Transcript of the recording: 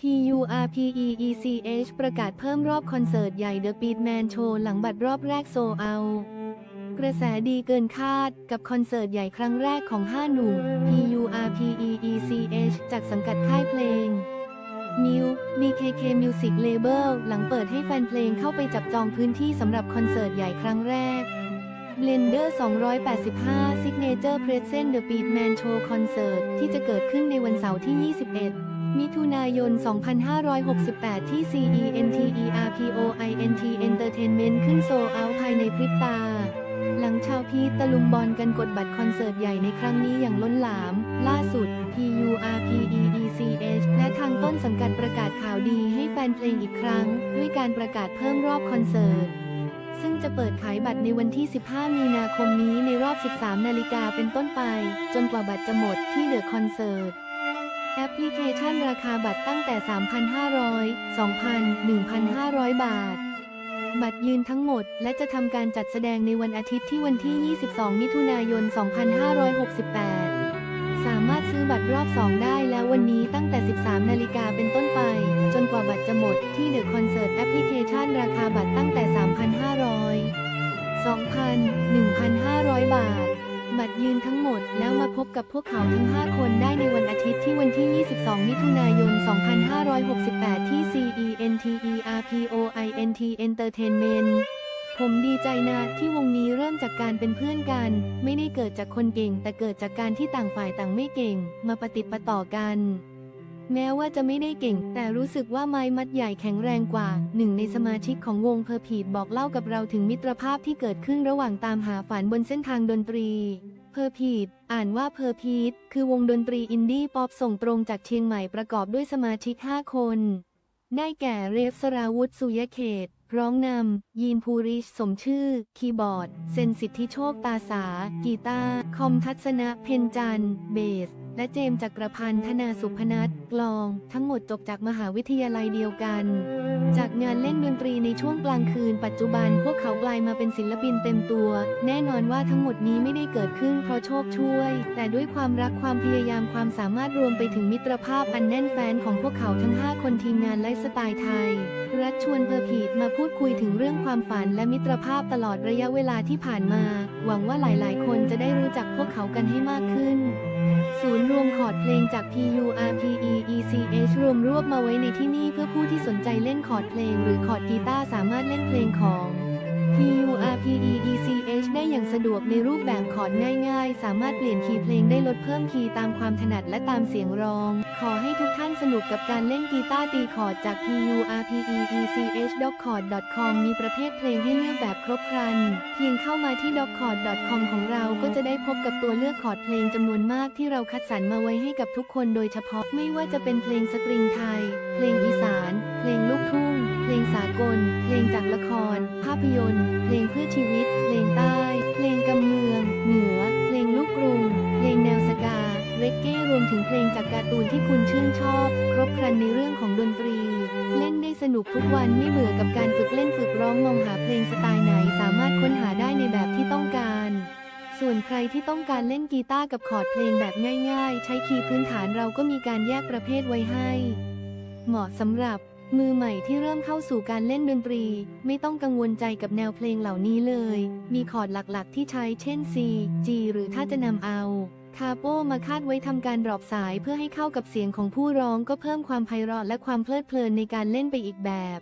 PURPEECH ประกาศเพิ่มรอบคอนเสิร์ตใหญ่ The Beatman Show หลังบัตรรอบแรกโซเอากระแสดีเกินคาดกับคอนเสิร์ตใหญ่ครั้งแรกของ 5 หนุ่ม PURPEECH จากสังกัดค่ายเพลง New BKK Music Label หลังเปิดให้แฟนเพลงเข้าไปจับจองพื้นที่สำหรับคอนเสิร์ตใหญ่ครั้งแรก Blender 285 Signature Present The Beatman Show Concert ที่จะเกิดขึ้นในวันเสาร์ที่ 21 มิถุนายน 2568 ที่ CENTERPOINT Entertainment ขึ้นโซเอาภายในพริบตา หลังชาวพีตตะลุมบอลกันกดบัตรคอนเสิร์ตใหญ่ในครั้งนี้อย่างล้นหลาม ล่าสุด PURPEECH และทางต้นสังกัดประกาศข่าวดีให้แฟนเพลงอีกครั้ง ด้วยการประกาศเพิ่มรอบคอนเสิร์ตซึ่งจะเปิดขายบัตรในวันที่ 15 มีนาคมนี้ในรอบ 13 นาฬิกาเป็นต้นไป จนกว่าบัตรจะหมดที่เดอะคอนเสิร์ต แอปพลิเคชันราคาบัตรตั้งแต่ 3,500 2,000 1,500 บาท บัตรยืนทั้งหมด และจะทำการจัดแสดงในวันอาทิตย์ที่วันที่ 22 มิถุนายน 2568 สามารถซื้อบัตรรอบ 2 ได้แล้ววันนี้ตั้งแต่ 13 นาฬิกาเป็นต้นไป จนกว่าบัตรจะหมดที่เดอะคอนเสิร์ตแอปพลิเคชันราคาบัตรตั้งแต่ 3,500 2,000 1,500 บาทบัตร ยืนทั้งหมด แล้วมาพบกับพวกเขาทั้ง 5 คนได้ในวันอาทิตย์ที่วันที่ 22 มิถุนายน 2568 ที่ CENTERPOINT Entertainment ผมดีใจนะที่วงนี้เริ่มจากการเป็นเพื่อนกัน ไม่ได้เกิดจากคนเก่ง แต่เกิดจากการที่ต่างฝ่ายต่างไม่เก่ง มาปฏิประต่อกัน แม้ว่าจะไม่ได้เก่ง แต่รู้สึกว่าไม้มัดใหญ่แข็งแรงกว่า หนึ่งในสมาชิกของวงเพอร์พีดบอกเล่ากับเราถึงมิตรภาพที่เกิดขึ้นระหว่างตามหาฝันบนเส้นทางดนตรี เพอร์พีดอ่านว่าเพอร์พีดคือวงดนตรีอินดี้ป๊อปส่งตรงจากเชียงใหม่ประกอบด้วยสมาชิก 5 คน ได้แก่เรฟสราวุธสุยเขต ร้องนำ ยีนภูริช สมชื่อ คีย์บอร์ด เซนสิทธิโชคตาสา กีตาร์ คอมทัศนะ เพนจัน เบส และเจมจักรพันธ์ธนาสุพนัทกลอง ทั้งหมดจบจากมหาวิทยาลัยเดียวกัน จากงานเล่นดนตรีในช่วงกลางคืนปัจจุบันพวกเขากลายมาเป็นศิลปินเต็มตัว แน่นอนว่าทั้งหมดนี้ไม่ได้เกิดขึ้นเพราะโชคช่วย แต่ด้วยความรักความพยายามความสามารถรวมไปถึงมิตรภาพอันแน่นแฟ้นของพวกเขาทั้ง 5 คนทีมงานไลฟ์สไตล์ไทย รัฐชวนเพอร์พีดมาพูดคุยถึงเรื่องความฝันและมิตรภาพตลอดระยะเวลาที่ผ่านมา หวังว่าหลาย ๆ คนจะได้รู้จักพวกเขากันให้มากขึ้น ศูนย์รวมคอร์ดเพลงจาก PURPEECH รวมรวบมาไว้ในที่นี่เพื่อผู้ที่สนใจเล่นคอร์ดเพลงหรือคอร์ดกีตาร์สามารถเล่นเพลงของ PURPEECH ได้อย่างสะดวกในรูปแบบคอร์ดง่ายๆ สามารถเปลี่ยนคีย์เพลงได้ลดเพิ่มคีย์ตามความถนัดและตามเสียงร้อง ขอให้ทุกท่านสนุกกับการเล่นกีตาร์ตีคอร์ดจาก PURPEECH PURPEECH.com มีประเภทเพลงให้เลือกแบบครบครัน เพียงเข้ามาที่ doccord.com ของเราก็จะได้พบกับตัวเลือกคอร์ดเพลงจำนวนมากที่เราคัดสรรมาไว้ให้กับทุกคนโดยเฉพาะไม่ว่าจะเป็นเพลงสตริงไทย เพลงอีสาน เพลงลูกทุ่ง เพลงสากล เพลงจากละคร ภาพยนตร์ เพลงเพื่อชีวิต เพลงใต้ เพลงกำเมือง เหนือ เพลงลูกกรุง เพลงแนวสกา เรกเก้รวมถึงเพลงจากการ์ตูนที่คุณชื่นชอบ ครบครันในเรื่องของดนตรี เล่นได้สนุกทุกวันไม่เบื่อกับการฝึกเล่นฝึกร้องมองหาเพลงสไตล์ไหนสามารถค้นหาได้ในแบบที่ต้องการส่วนใครที่ต้องการเล่นกีตาร์กับคอร์ดเพลงแบบง่ายๆ ใช้คีย์พื้นฐานเราก็มีการแยกประเภทไว้ให้ เหมาะสำหรับมือใหม่ที่เริ่มเข้าสู่การเล่นดนตรี ไม่ต้องกังวลใจกับแนวเพลงเหล่านี้เลย มีคอร์ดหลักๆ ที่ใช้เช่น C G หรือถ้าจะนำเอาาโป้มาคาดไว้ทำการดรอปสายเพื่อให้เข้ากับเสียงของผู้ร้องก็เพิ่มความไพเราะและความเพลิดเพลินในการเล่นไปอีกแบบ